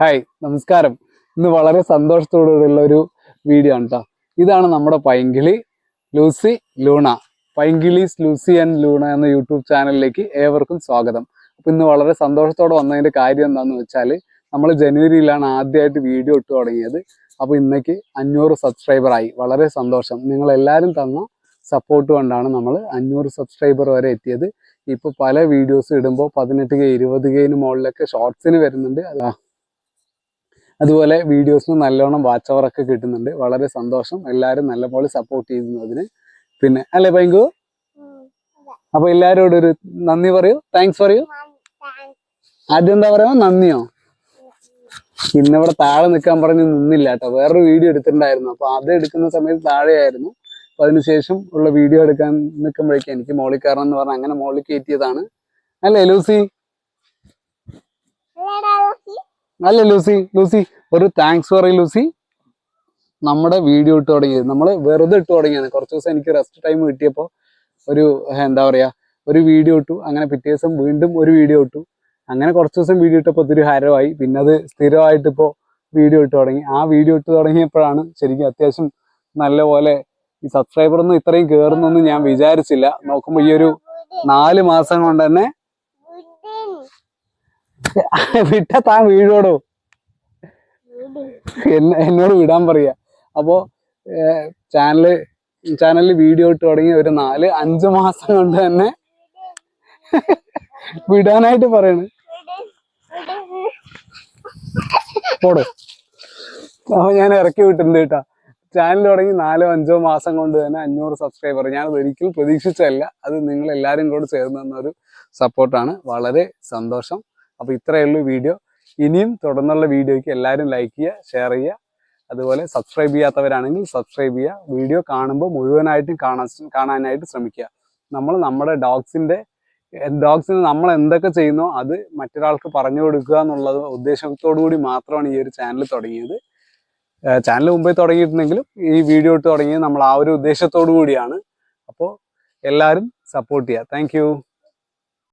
Hi നമസ്കാരം. ഇന്ന് വളരെ സന്തോഷത്തോടുള്ള ഒരു വീഡിയോ ആണ് കേട്ടോ ഇതാണ് നമ്മുടെ Painkili Lucy Luna. Painkilis Lucy and Luna എന്ന യൂട്യൂബ് ചാനലിലേക്ക് ഏവർക്കും സ്വാഗതം. അപ്പൊ ഇന്ന് വളരെ സന്തോഷത്തോടെ വന്നതിന്റെ കാര്യം എന്താന്ന് വെച്ചാൽ നമ്മൾ ജനുവരിയിലാണ് ആദ്യമായിട്ട് വീഡിയോ ഇട്ട് തുടങ്ങിയത്. അപ്പോൾ ഇന്നേക്ക് അഞ്ഞൂറ് സബ്സ്ക്രൈബർ ആയി. വളരെ സന്തോഷം. നിങ്ങൾ എല്ലാവരും തന്ന സപ്പോർട്ട് കൊണ്ടാണ് നമ്മൾ അഞ്ഞൂറ് സബ്സ്ക്രൈബർ വരെ എത്തിയത്. ഇപ്പൊ പല വീഡിയോസ് ഇടുമ്പോൾ പതിനെട്ട് കെ ഇരുപത് കെയിന് മുകളിലൊക്കെ ഷോർട്സിന് വരുന്നുണ്ട്. അതാ അതുപോലെ വീഡിയോസിന് നല്ലോണം വാച്ച് അവർ ഒക്കെ കിട്ടുന്നുണ്ട്. വളരെ സന്തോഷം. എല്ലാവരും നല്ലപോലെ സപ്പോർട്ട് ചെയ്യുന്നതിന്. പിന്നെ അല്ലേ പൈങ്കു? അപ്പൊ എല്ലാരോടും ഒരു നന്ദി പറയൂ. താങ്ക്സ് പറയൂ. ആദ്യം എന്താ പറയാ? നന്ദിയോ? ഇന്നിവിടെ താഴെ നിൽക്കാൻ പറഞ്ഞ് നിന്നില്ല കേട്ടോ. വേറൊരു വീഡിയോ എടുത്തിട്ടുണ്ടായിരുന്നു. അപ്പൊ അത് എടുക്കുന്ന സമയത്ത് താഴെയായിരുന്നു. അപ്പൊ അതിനുശേഷം ഉള്ള വീഡിയോ എടുക്കാൻ നിൽക്കുമ്പോഴേക്കും എനിക്ക് മോളിൽ കയറണം എന്ന് പറഞ്ഞാൽ അങ്ങനെ മോളിൽ കയറ്റിയതാണ്. അല്ലേ ലൂസി. അല്ലേ ലൂസി? ലൂസി? ഒരു താങ്ക്സ് പറയും ലൂസി നമ്മുടെ വീഡിയോ ഇട്ട് തുടങ്ങിയത്. നമ്മൾ വെറുതെ ഇട്ട് തുടങ്ങിയാണ് കുറച്ച് ദിവസം എനിക്ക് റെസ്റ്റ് ടൈം കിട്ടിയപ്പോൾ ഒരു എന്താ പറയുക ഒരു വീഡിയോ ഇട്ടു. അങ്ങനെ പിറ്റേ ദിവസം വീണ്ടും ഒരു വീഡിയോ ഇട്ടു. അങ്ങനെ കുറച്ച് ദിവസം വീഡിയോ ഇട്ടപ്പോൾ ഒത്തിരി ഹരമായി. പിന്നെ അത് സ്ഥിരമായിട്ട് ഇപ്പോൾ വീഡിയോ ഇട്ട് തുടങ്ങി. ആ വീഡിയോ ഇട്ട് തുടങ്ങിയപ്പോഴാണ് ശരിക്കും അത്യാവശ്യം നല്ലപോലെ ഈ സബ്സ്ക്രൈബർ ഒന്നും ഇത്രയും കയറുന്നൊന്നും ഞാൻ വിചാരിച്ചില്ല. നോക്കുമ്പോൾ ഈ ഒരു നാല് മാസം കൊണ്ട് തന്നെ വിട്ട താൻ വീഴോടോ? എന്നോട് വിടാൻ പറയാ. അപ്പോ ചാനൽ ചാനലിൽ വീഡിയോ ഇട്ട് തുടങ്ങി ഒരു നാല് അഞ്ച് മാസം കൊണ്ട് തന്നെ വിടാനായിട്ട് പറയണ്. പോടോ അപ്പൊ ഞാൻ ഇറക്കി വിട്ടിട്ടുണ്ട് കേട്ടാ. ചാനൽ തുടങ്ങി നാലോ അഞ്ചോ മാസം കൊണ്ട് തന്നെ അഞ്ഞൂറ് സബ്സ്ക്രൈബർ ഞാൻ ഒരിക്കലും പ്രതീക്ഷിച്ചല്ല അത് നിങ്ങൾ എല്ലാവരും കൂടെ ചേർന്ന് തന്ന ഒരു സപ്പോർട്ടാണ് വളരെ സന്തോഷം. അപ്പൊ ഇത്രയേ ഉള്ളൂ വീഡിയോ. ഇനിയും തുടർന്നുള്ള വീഡിയോയ്ക്ക് എല്ലാവരും ലൈക്ക് ചെയ്യുക ഷെയർ ചെയ്യുക. അതുപോലെ സബ്സ്ക്രൈബ് ചെയ്യാത്തവരാണെങ്കിൽ സബ്സ്ക്രൈബ് ചെയ്യുക. വീഡിയോ കാണുമ്പോൾ മുഴുവനായിട്ടും കാണാൻ കാണാനായിട്ട് ശ്രമിക്കുക. നമ്മൾ നമ്മുടെ ഡോഗ്സിന്റെ ഡോഗ്സിന് നമ്മൾ എന്തൊക്കെ ചെയ്യുന്നോ അത് മറ്റൊരാൾക്ക് പറഞ്ഞു കൊടുക്കുക എന്നുള്ള ഉദ്ദേശത്തോടു കൂടി മാത്രമാണ് ഈ ഒരു ചാനൽ തുടങ്ങിയത്. ചാനൽ മുമ്പേ തുടങ്ങിയിട്ടുണ്ടെങ്കിലും ഈ വീഡിയോ ഇട്ട് തുടങ്ങിയത് നമ്മൾ ആ ഒരു ഉദ്ദേശത്തോടു കൂടിയാണ്. അപ്പോൾ എല്ലാവരും സപ്പോർട്ട് ചെയ്യുക. താങ്ക്